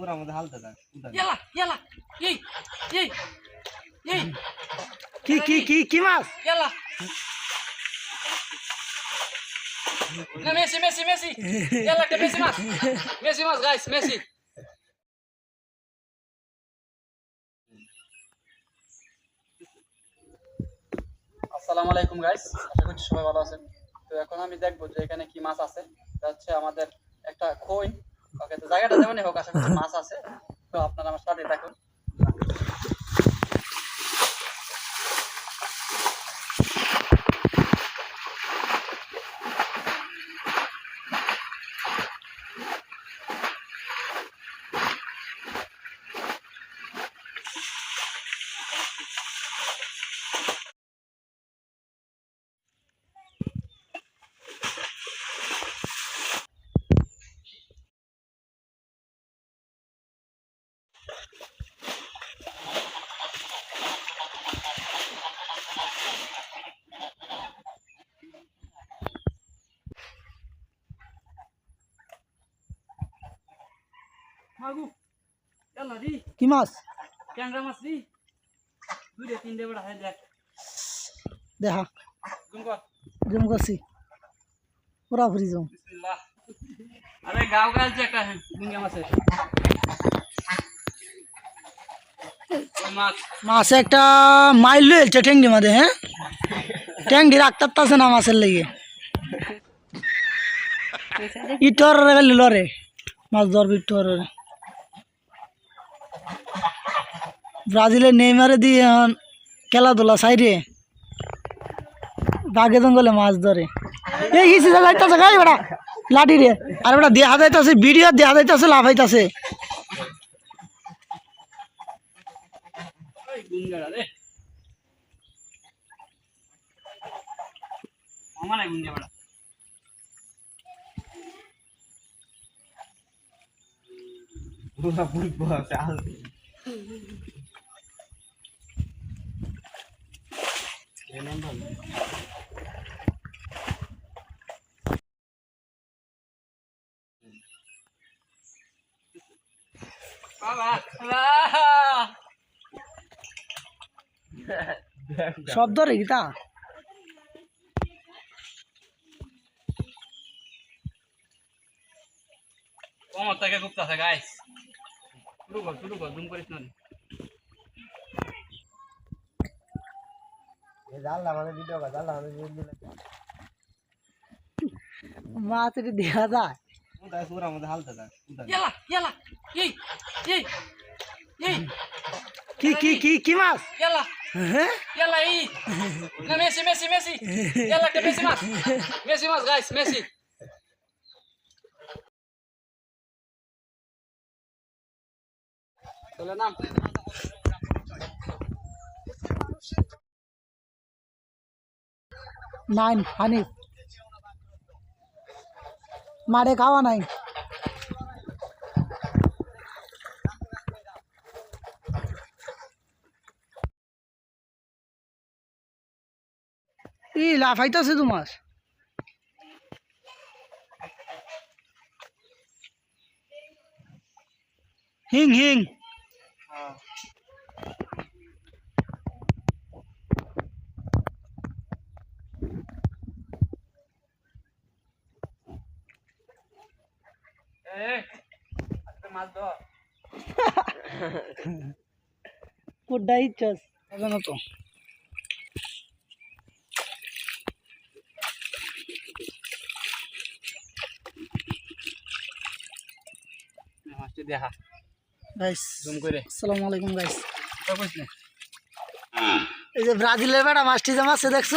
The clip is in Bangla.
ওর আমাদের হালতে থাক ইয়ালা ইয়ালা এই এই এই। কি কি কি কি মাছ? ইয়ালা। না মেসি মেসি মেসি। ইয়ালা একটা মেসি মাছ। মেসি মাছ গাইস মেসি। আসসালামু আলাইকুম গাইস আশা করছি সবাই ভালো আছেন। তো এখন আমি দেখব যে এখানে কি মাছ আছে। হচ্ছে আমাদের একটা খই ওকে তো জায়গাটা যেমনই হোক আশা করছি মাছ আছে। তো আপনারা আমার সাথে থাকুন। মাগু। ইয়ালা দি। কি মাছ? ট্যাংরা মাছ দি। দুইটা তিনটে বড় দেখ। দেখা। তুমি কর। জম করছি। পুরাপুরি জম বিসমিল্লাহ। আরে গাও গাল একটা গুঙ্গা মাছের ওই মাছ। মাছ একটা মাইল লইছে ঠেংডি মাঝে হ্যাঁ? ঠেংডি রাখতে না মাছের লেগে। ইটর লরে। মাছ ধরবি ইটর ব্রাজিলের নেইমারে দিয়ে এখন খেলাধুলা সাইরে বাগে জঙ্গলে মাছ ধরে। এই বেড়া, লাঠি রে। আর বেটা দেখা যাইতেছে, ভিডিও দেখা যাইতেছে বড় পুরা আছে সব ধরে গীতা। কমর থেকে গুপ্তাছে গাইস শুরু কর শুরু কর জুম করিস না জানলাম আমি ভিডিও কর জানলাম আমি ভিডিও মাছ এটা দেখা যায় উঠায় ওর আমাদের হালতে থাক উঠায় ইয়ালা ইয়ালা এই এই এই কি কি কি কি মাছ হ্যাঁ Messi! Yalla que Messi mais! Messi mais, guys, Messi! চলে নাম নাইন হানিফ মারে খাওয়া নাই ই লাফাইতেছে তোমার হিং হিং কোডাই চস জানো তো। মাছটি দেখা। গাইস জুম করে। আসসালামু আলাইকুম গাইস এই যে ব্রাজিলের বেটা মাছটি যে মাছে দেখছ